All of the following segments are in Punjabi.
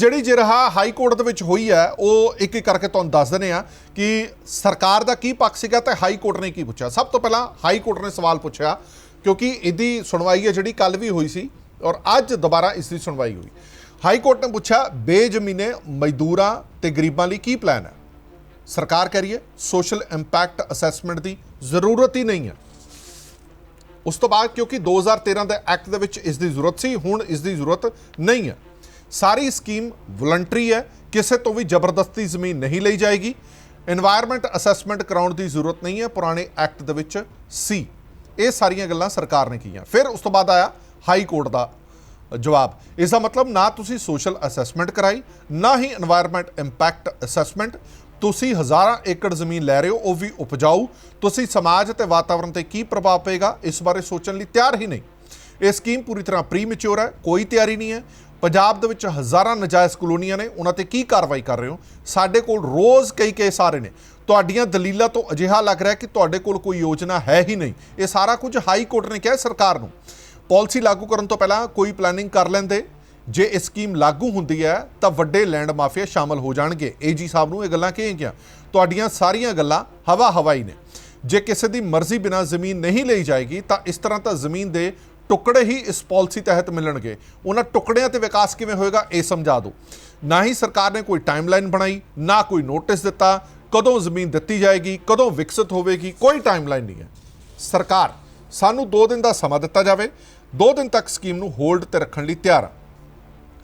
ਜਿਹੜੀ ਜਿਰਹਾ ਹਾਈ ਕੋਰਟ ਦੇ ਵਿੱਚ ਹੋਈ ਹੈ, ਉਹ ਇੱਕ ਇੱਕ ਕਰਕੇ ਤੁਹਾਨੂੰ ਦੱਸ ਦਿੰਦੇ ਆ ਕਿ ਸਰਕਾਰ ਦਾ ਕੀ ਪੱਖ ਸੀਗਾ ਤੇ ਹਾਈ ਕੋਰਟ ਨੇ ਕੀ ਪੁੱਛਿਆ। ਸਭ ਤੋਂ ਪਹਿਲਾਂ ਹਾਈ ਕੋਰਟ ਨੇ ਸਵਾਲ ਪੁੱਛਿਆ, ਕਿਉਂਕਿ ਇਹਦੀ ਸੁਣਵਾਈ ਹੈ ਜਿਹੜੀ ਕੱਲ ਵੀ ਹੋਈ ਸੀ ਔਰ ਅੱਜ ਦੁਬਾਰਾ ਇਸ ਦੀ ਸੁਣਵਾਈ ਹੋਈ। ਹਾਈ ਕੋਰਟ ਨੇ ਪੁੱਛਿਆ, ਬੇਜ਼ਮੀਨੇ ਮਜ਼ਦੂਰਾਂ ਤੇ ਗਰੀਬਾਂ ਲਈ ਕੀ ਪਲਾਨ ਹੈ? ਸਰਕਾਰ ਕਹਿ ਰਹੀ ਹੈ ਸੋਸ਼ਲ ਇੰਪੈਕਟ ਅਸੈਸਮੈਂਟ ਦੀ ਜ਼ਰੂਰਤ ਹੀ ਨਹੀਂ ਹੈ। ਉਸ ਤੋਂ ਬਾਅਦ ਕਿਉਂਕਿ 2013 ਦੇ ਐਕਟ ਦੇ ਵਿੱਚ ਇਸ ਦੀ ਜ਼ਰੂਰਤ ਸੀ, ਹੁਣ ਇਸ ਦੀ ਜ਼ਰੂਰਤ ਨਹੀਂ ਹੈ। ਸਾਰੀ ਸਕੀਮ ਵਲੰਟਰੀ ਹੈ, ਕਿਸੇ ਤੋਂ ਵੀ ਜ਼ਬਰਦਸਤੀ ਜ਼ਮੀਨ ਨਹੀਂ ਲਈ ਜਾਏਗੀ। এনवायरमेंट ਅਸੈਸਮੈਂਟ ਕਰਾਉਣ ਦੀ ਜ਼ਰੂਰਤ ਨਹੀਂ ਹੈ, ਪੁਰਾਣੇ ਐਕਟ ਦੇ ਵਿੱਚ ਸੀ ਇਹ ਸਾਰੀਆਂ ਗੱਲਾਂ ਸਰਕਾਰ ਨੇ ਕੀਆਂ। ਫਿਰ ਉਸ ਤੋਂ ਬਾਅਦ ਆਇਆ ਹਾਈ ਕੋਰਟ ਦਾ ਜਵਾਬ। ਇਸ ਦਾ ਮਤਲਬ ਨਾ ਤੁਸੀਂ ਸੋਸ਼ਲ ਅਸੈਸਮੈਂਟ ਕਰਾਈ, ਨਾ ਹੀ এনवायरमेंट ਇੰਪੈਕਟ ਅਸੈਸਮੈਂਟ ਤੁਸੀਂ ਹਜ਼ਾਰਾਂ ਏਕੜ ਜ਼ਮੀਨ ਲੈ ਰਹੇ ਹੋ, ਉਹ ਵੀ ਉਪਜਾਊ। ਤੁਸੀਂ ਸਮਾਜ ਅਤੇ ਵਾਤਾਵਰਣ ਤੇ ਕੀ ਪ੍ਰਭਾਵ ਪਏਗਾ, ਇਸ ਬਾਰੇ ਸੋਚਣ ਲਈ ਤਿਆਰ ਹੀ ਨਹੀਂ। ਇਹ ਸਕੀਮ ਪੂਰੀ ਤਰ੍ਹਾਂ ਪ੍ਰੀਮੈਚੁਰ ਹੈ, ਕੋਈ ਤਿਆਰੀ ਨਹੀਂ ਹੈ। ਪੰਜਾਬ ਦੇ ਵਿੱਚ ਹਜ਼ਾਰਾਂ ਨਜਾਇਜ਼ ਕਲੋਨੀਆਂ ਨੇ, ਉਹਨਾਂ ਤੇ ਕੀ ਕਾਰਵਾਈ ਕਰ ਰਹੇ ਹੋ? ਸਾਡੇ ਕੋਲ ਰੋਜ਼ ਕਈ ਕੇਸ ਆ ਰਹੇ ਨੇ। ਤੁਹਾਡੀਆਂ ਦਲੀਲਾਂ ਤੋਂ ਅਜਿਹਾ ਲੱਗ ਰਿਹਾ ਕਿ ਤੁਹਾਡੇ ਕੋਲ ਕੋਈ ਯੋਜਨਾ ਹੈ ਹੀ ਨਹੀਂ। ਇਹ ਸਾਰਾ ਕੁਝ ਹਾਈ ਕੋਰਟ ਨੇ ਕਿਹਾ ਸਰਕਾਰ ਨੂੰ। ਪਾਲਿਸੀ ਲਾਗੂ ਕਰਨ ਤੋਂ ਪਹਿਲਾਂ ਕੋਈ ਪਲੈਨਿੰਗ ਕਰ ਲੈਂਦੇ। ਜੇ ਇਹ ਸਕੀਮ ਲਾਗੂ ਹੁੰਦੀ ਹੈ, ਤਾਂ ਵੱਡੇ ਲੈਂਡ ਮਾਫੀਆ ਸ਼ਾਮਲ ਹੋ ਜਾਣਗੇ। ਏਜੀ ਸਾਹਿਬ ਨੂੰ ਇਹ ਗੱਲਾਂ ਕਹੀਆਂ ਗਿਆ ਤੁਹਾਡੀਆਂ ਸਾਰੀਆਂ ਗੱਲਾਂ ਹਵਾ ਹਵਾਈ ਨੇ। ਜੇ ਕਿਸੇ ਦੀ ਮਰਜ਼ੀ ਬਿਨਾਂ ਜ਼ਮੀਨ ਨਹੀਂ ਲਈ ਜਾਏਗੀ, ਤਾਂ ਇਸ ਤਰ੍ਹਾਂ ਤਾਂ ਜ਼ਮੀਨ ਦੇ ਟੁਕੜੇ ਹੀ ਇਸ ਪਾਲਿਸੀ ਤਹਿਤ ਮਿਲਣਗੇ। ਉਹਨਾਂ ਟੁਕੜਿਆਂ ਤੇ ਵਿਕਾਸ ਕਿਵੇਂ ਹੋਏਗਾ, ਇਹ ਸਮਝਾ ਦਿਓ। ਨਾ ਹੀ ਸਰਕਾਰ ਨੇ ਕੋਈ ਟਾਈਮਲਾਈਨ ਬਣਾਈ, ਨਾ ਕੋਈ ਨੋਟਿਸ ਦਿੱਤਾ, ਕਦੋਂ ਜ਼ਮੀਨ ਦਿੱਤੀ ਜਾਏਗੀ, ਕਦੋਂ ਵਿਕਸਿਤ ਹੋਵੇਗੀ, ਕੋਈ ਟਾਈਮਲਾਈਨ ਨਹੀਂ ਹੈ। ਸਰਕਾਰ, ਸਾਨੂੰ 2 ਦਿਨ ਦਾ ਸਮਾਂ ਦਿੱਤਾ ਜਾਵੇ 2 ਦਿਨ ਤੱਕ ਸਕੀਮ ਨੂੰ ਹੋਲਡ ਤੇ ਰੱਖਣ ਲਈ ਤਿਆਰ ਆ।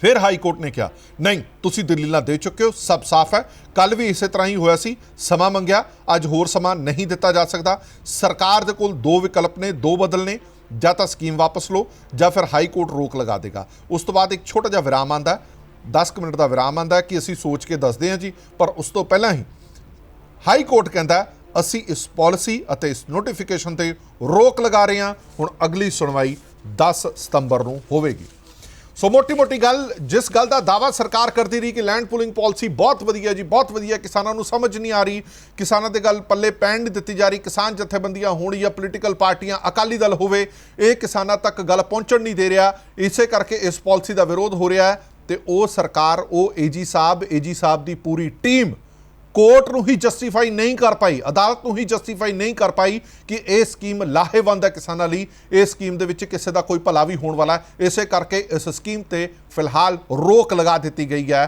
ਫਿਰ ਹਾਈ ਕੋਰਟ ਨੇ ਕਿਹਾ, ਨਹੀਂ, ਤੁਸੀਂ ਦਲੀਲਾਂ ਦੇ ਚੁੱਕੇ ਹੋ ਸਭ ਸਾਫ਼ ਹੈ। ਕੱਲ ਵੀ ਇਸੇ ਤਰ੍ਹਾਂ ਹੀ ਹੋਇਆ ਸੀ, ਸਮਾਂ ਮੰਗਿਆ, ਅੱਜ ਹੋਰ ਸਮਾਂ ਨਹੀਂ ਦਿੱਤਾ ਜਾ ਸਕਦਾ। ਸਰਕਾਰ ਦੇ ਕੋਲ ਦੋ ਵਿਕਲਪ ਨੇ, ਦੋ ਬਦਲ ਨੇ ਜਾਂ ਤਾਂ ਸਕੀਮ ਵਾਪਸ ਲਓ, ਜਾਂ ਫਿਰ ਹਾਈ ਕੋਰਟ ਰੋਕ ਲਗਾ ਦੇਗਾ। ਉਸ ਤੋਂ ਬਾਅਦ ਇੱਕ ਛੋਟਾ ਜਿਹਾ ਵਿਰਾਮ ਆਂਦਾ 10 ਕੁ ਮਿੰਟ ਦਾ ਵਿਰਾਮ ਆਂਦਾ ਕਿ ਅਸੀਂ ਸੋਚ ਕੇ ਦੱਸਦੇ ਹਾਂ ਜੀ, ਪਰ ਉਸ ਤੋਂ ਪਹਿਲਾਂ ਹੀ ਹਾਈ ਕੋਰਟ ਕਹਿੰਦਾ ਅਸੀਂ ਇਸ ਪਾਲਿਸੀ ਅਤੇ ਇਸ ਨੋਟੀਫਿਕੇਸ਼ਨ ਤੇ ਰੋਕ ਲਗਾ ਰਹੇ ਹਾਂ। ਹੁਣ ਅਗਲੀ ਸੁਣਵਾਈ 10 ਸਤੰਬਰ ਨੂੰ ਹੋਵੇਗੀ। ਸੋ ਮੋਟੀ ਮੋਟੀ ਗੱਲ, ਜਿਸ ਗੱਲ ਦਾ ਦਾਵਾ ਸਰਕਾਰ ਕਰਦੀ ਰਹੀ ਕਿ ਲੈਂਡ ਪੂਲਿੰਗ ਪਾਲਿਸੀ ਬਹੁਤ ਵਧੀਆ ਜੀ, ਬਹੁਤ ਵਧੀਆ, ਕਿਸਾਨਾਂ ਨੂੰ ਸਮਝ ਨਹੀਂ ਆ ਰਹੀ, ਕਿਸਾਨਾਂ ਦੇ ਗੱਲ ਪੱਲੇ ਪੈਣ ਨਹੀਂ ਦਿੱਤੀ ਜਾ ਰਹੀ, ਕਿਸਾਨ ਜਥੇਬੰਦੀਆਂ ਹੋਣ ਜਾਂ ਪੋਲੀਟੀਕਲ ਪਾਰਟੀਆਂ ਅਕਾਲੀ ਦਲ ਹੋਵੇ, ਇਹ ਕਿਸਾਨਾਂ ਤੱਕ ਗੱਲ ਪਹੁੰਚਣ ਨਹੀਂ ਦੇ ਰਿਹਾ। ਇਸੇ ਕਰਕੇ ਇਸ ਪਾਲਿਸੀ ਦਾ ਵਿਰੋਧ ਹੋ ਰਿਹਾ ਹੈ ਤੇ ਉਹ ਸਰਕਾਰ, ਉਹ ਏਜੀ ਸਾਹਿਬ ਏਜੀ ਸਾਹਿਬ ਦੀ ਪੂਰੀ ਟੀਮ ਕੋਰਟ ਨੂੰ ਹੀ ਜਸਟੀਫਾਈ ਨਹੀਂ ਕਰ ਪਾਈ, ਅਦਾਲਤ ਨੂੰ ਹੀ ਜਸਟੀਫਾਈ ਨਹੀਂ ਕਰ ਪਾਈ ਕਿ ਇਹ ਸਕੀਮ ਲਾਹੇਵੰਦ ਹੈ ਕਿਸਾਨਾਂ ਲਈ। ਇਹ ਸਕੀਮ ਦੇ ਵਿੱਚ ਕਿਸੇ ਦਾ ਕੋਈ ਭਲਾ ਵੀ ਹੋਣ ਵਾਲਾ ਹੈ। ਇਸੇ ਕਰਕੇ ਇਸ ਸਕੀਮ ਤੇ ਫਿਲਹਾਲ ਰੋਕ ਲਗਾ ਦਿੱਤੀ ਗਈ ਹੈ।